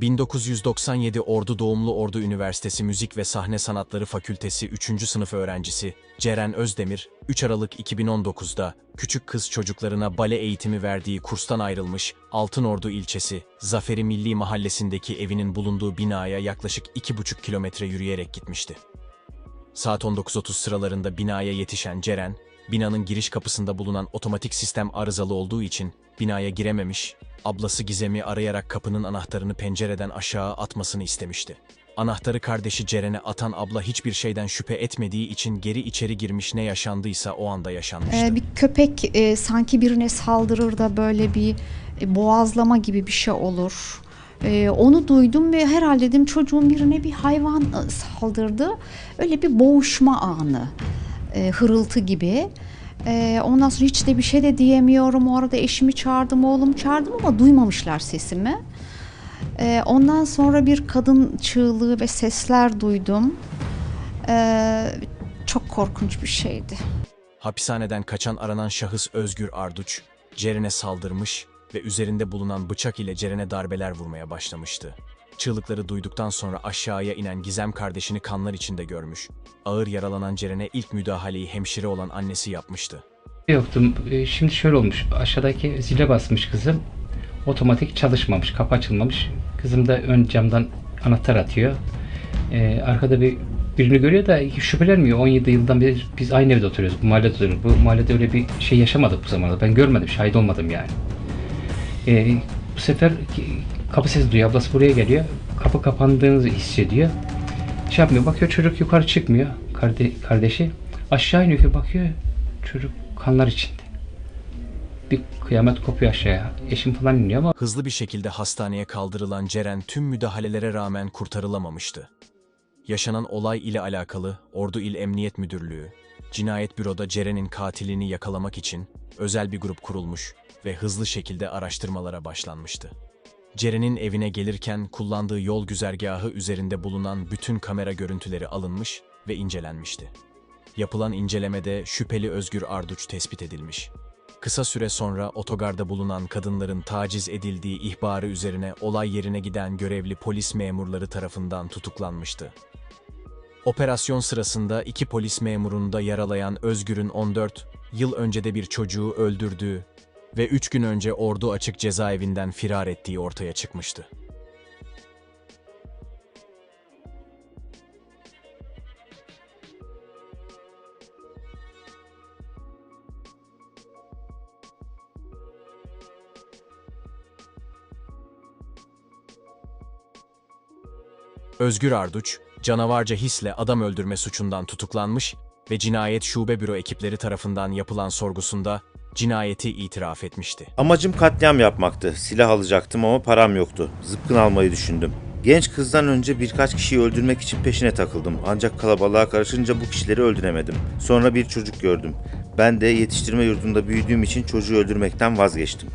1997 Ordu doğumlu Ordu Üniversitesi Müzik ve Sahne Sanatları Fakültesi 3. sınıf öğrencisi Ceren Özdemir, 3 Aralık 2019'da küçük kız çocuklarına bale eğitimi verdiği kurstan ayrılmış Altınordu ilçesi Zaferi Milli Mahallesi'ndeki evinin bulunduğu binaya yaklaşık 2,5 kilometre yürüyerek gitmişti. Saat 19.30 sıralarında binaya yetişen Ceren, binanın giriş kapısında bulunan otomatik sistem arızalı olduğu için binaya girememiş, ablası Gizem'i arayarak kapının anahtarını pencereden aşağı atmasını istemişti. Anahtarı kardeşi Ceren'e atan abla hiçbir şeyden şüphe etmediği için geri içeri girmiş ne yaşandıysa o anda yaşanmıştı. Ee, bir köpek e, sanki birine saldırır da böyle bir e, boğazlama gibi bir şey olur. Ee, onu duydum ve herhalde dedim çocuğun birine bir hayvan e, saldırdı. Öyle bir boğuşma anı, e, hırıltı gibi. Ee, ondan sonra hiç de bir şey de diyemiyorum. O arada eşimi çağırdım, oğlumu çağırdım ama duymamışlar sesimi. Ee, ondan sonra bir kadın çığlığı ve sesler duydum. Ee, çok korkunç bir şeydi. Hapishaneden kaçan aranan şahıs Özgür Arduç, Ceren'e saldırmış ve üzerinde bulunan bıçak ile Ceren'e darbeler vurmaya başlamıştı. Çığlıkları duyduktan sonra aşağıya inen Gizem kardeşini kanlar içinde görmüş. Ağır yaralanan Ceren'e ilk müdahaleyi hemşire olan annesi yapmıştı. Yoktum. Ee, Şimdi şöyle olmuş. Aşağıdaki zile basmış kızım. Otomatik çalışmamış. Kapı açılmamış. Kızım da ön camdan anahtar atıyor. Ee, arkada bir birini görüyor da şüphelenmiyor. 17 yıldan beri biz aynı evde oturuyoruz. Bu mahallede oturuyoruz. Bu mahallede öyle bir şey yaşamadık bu zamanda. Ben görmedim. Şahit olmadım yani. Ee, bu sefer ki- kapı sesi duyuyor. Ablası buraya geliyor. Kapı kapandığını hissediyor. Şey yapmıyor. Bakıyor çocuk yukarı çıkmıyor. Karde- kardeşi. Aşağı iniyor ki bakıyor. Çocuk kanlar içinde. Bir kıyamet kopuyor aşağıya. Eşim falan iniyor ama Hızlı bir şekilde hastaneye kaldırılan Ceren tüm müdahalelere rağmen kurtarılamamıştı. Yaşanan olay ile alakalı Ordu İl Emniyet Müdürlüğü, Cinayet Büro'da Ceren'in katilini yakalamak için özel bir grup kurulmuş ve hızlı şekilde araştırmalara başlanmıştı. Ceren'in evine gelirken kullandığı yol güzergahı üzerinde bulunan bütün kamera görüntüleri alınmış ve incelenmişti. Yapılan incelemede şüpheli Özgür Arduç tespit edilmiş. Kısa süre sonra otogarda bulunan kadınların taciz edildiği ihbarı üzerine olay yerine giden görevli polis memurları tarafından tutuklanmıştı. Operasyon sırasında iki polis memurunu da yaralayan Özgür'ün 14 yıl önce de bir çocuğu öldürdüğü ve 3 gün önce Ordu Açık Cezaevinden firar ettiği ortaya çıkmıştı. Özgür Arduç, canavarca hisle adam öldürme suçundan tutuklanmış ve Cinayet Şube Büro ekipleri tarafından yapılan sorgusunda cinayeti itiraf etmişti. Amacım katliam yapmaktı. Silah alacaktım ama param yoktu. Zıpkın almayı düşündüm. Genç kızdan önce birkaç kişiyi öldürmek için peşine takıldım. Ancak kalabalığa karışınca bu kişileri öldüremedim. Sonra bir çocuk gördüm. Ben de yetiştirme yurdunda büyüdüğüm için çocuğu öldürmekten vazgeçtim.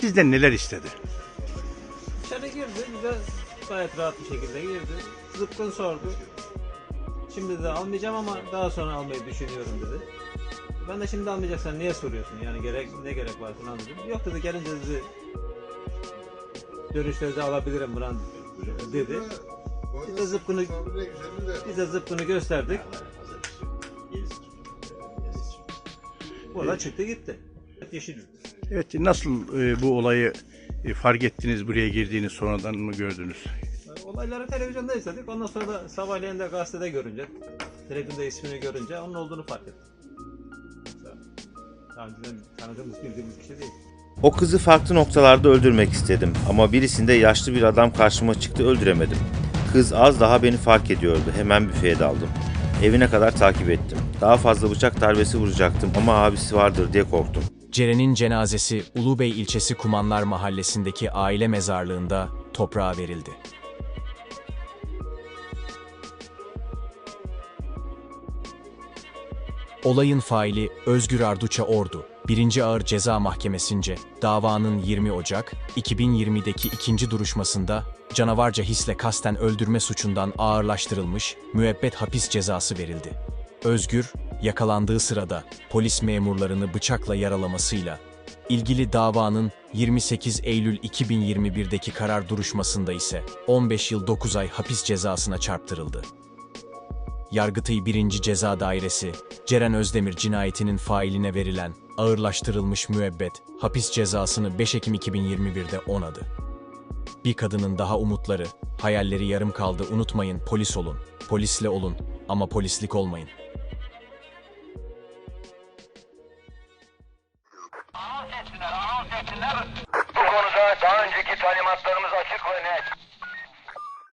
Sizden neler istedi? İçeri girdi, bize gayet rahat bir şekilde girdi. Zıpkın sordu. Şimdi de almayacağım ama daha sonra almayı düşünüyorum dedi. Ben de şimdi almayacaksan niye soruyorsun? Yani gerek ne gerek var falan dedim. Yok dedi gelince dedi dönüşte de alabilirim falan dedi. Biz de zıpkını biz de zıpkını gösterdik. Burada çıktı gitti. Yeşil. Evet nasıl e, bu olayı e, fark ettiniz buraya girdiğiniz sonradan mı gördünüz? Olayları televizyonda izledik. Ondan sonra da sabahleyin de gazetede görünce, televizyonda ismini görünce onun olduğunu fark ettim. Daha önceden tanıdığımız, bildiğimiz bir şey değil. O kızı farklı noktalarda öldürmek istedim ama birisinde yaşlı bir adam karşıma çıktı öldüremedim. Kız az daha beni fark ediyordu. Hemen büfeye daldım. Evine kadar takip ettim. Daha fazla bıçak darbesi vuracaktım ama abisi vardır diye korktum. Ceren'in cenazesi Ulubey ilçesi Kumanlar mahallesindeki aile mezarlığında toprağa verildi. Olayın faili Özgür Arduça Ordu, 1. Ağır Ceza Mahkemesi'nce davanın 20 Ocak 2020'deki ikinci duruşmasında canavarca hisle kasten öldürme suçundan ağırlaştırılmış müebbet hapis cezası verildi. Özgür, yakalandığı sırada polis memurlarını bıçakla yaralamasıyla ilgili davanın 28 Eylül 2021'deki karar duruşmasında ise 15 yıl 9 ay hapis cezasına çarptırıldı. Yargıtay 1. Ceza Dairesi, Ceren Özdemir cinayetinin failine verilen ağırlaştırılmış müebbet hapis cezasını 5 Ekim 2021'de onadı. Bir kadının daha umutları, hayalleri yarım kaldı unutmayın polis olun, polisle olun ama polislik olmayın. Bu konuda daha önceki talimatlarımız açık ve net.